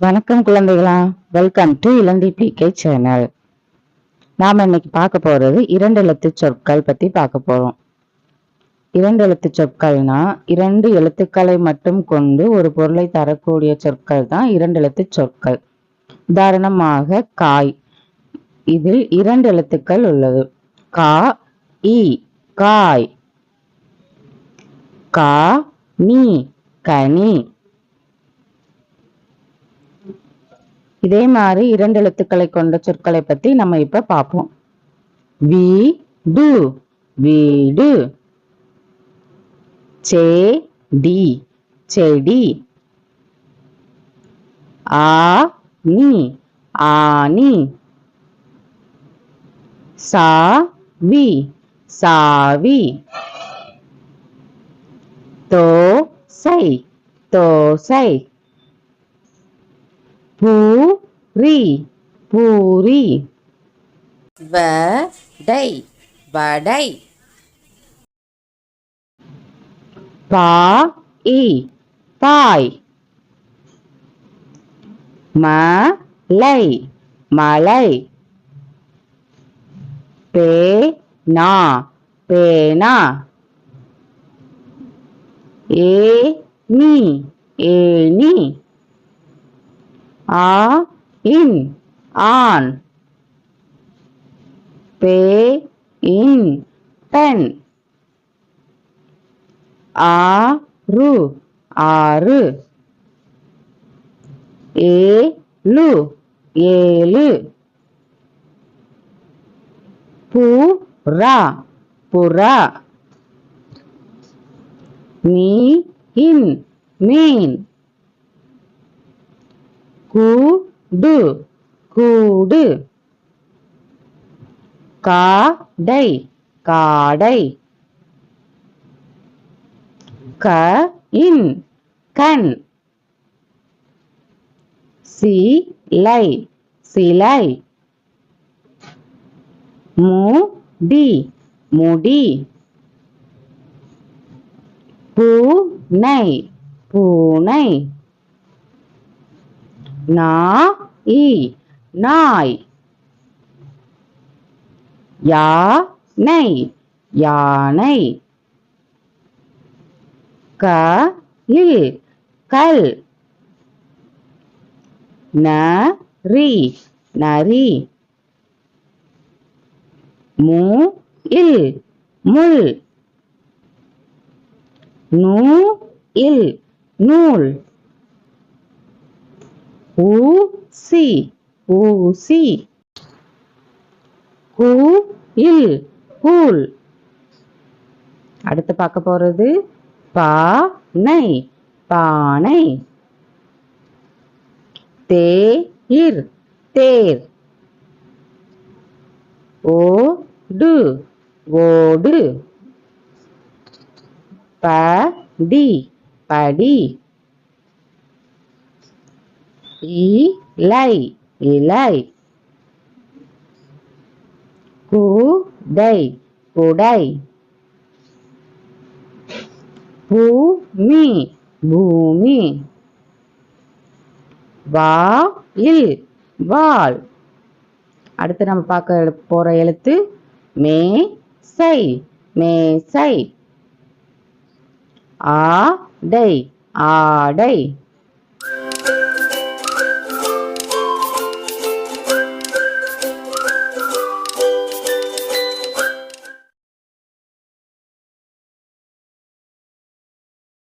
வணக்கம் குழந்தைகளா. Welcome to Ilanthi PK channel நாம் இன்னைக்கு பார்க்க போகிறது இரண்டு எழுத்து சொற்கள் பற்றி பார்க்க போகிறோம் இரண்டு எழுத்து சொற்கள்னா இரண்டு எழுத்துக்களை மட்டும் கொண்டு ஒரு பொருளை தரக்கூடிய சொற்கள் தான் இரண்டு எழுத்து சொற்கள். உதாரணமாக காய். இதில் இரண்டு எழுத்துக்கள் உள்ளது. கா இ காய். கா நீ கனி. இதே மாதிரி இரண்டு எழுத்துக்களை கொண்ட சொற்களை பத்தி நம்ம இப்ப பார்ப்போம். வீடு வீடு. செடி செடி. ஆ நீ ஆனி சா வி சாவி. தோ சை தோசை பூரி பூரி வடை வடை பாய் பாய் மலை மலை பேனா பேனா ஏனி ஏனி ஆ இன் ஆன். பே இன் பென். ஆறு. ஆறு ஏழு. ஏழு புறா. புறா மீன் மீன். கூடு கூடு. காடை காடை. க இன் கண். சிலை சிலை. முடி முடி. பூனை பூனை. நாய் நாய். யானை யானை. கல் கல். நரி நரி. முல் முள். நூல் நூல். ஊசி ஊசி. கூல் கூல் அடுத்து பார்க்க போறது பானை பானை. தேர் தேர். ஓடு ஓடு. படி படி. இலை இலை. குடை குடை. பூமி பூமி. வாயில் வால் அடுத்து நம்ம பார்க்க போற எழுத்து மேசை மேசை. ஆடை ஆடை.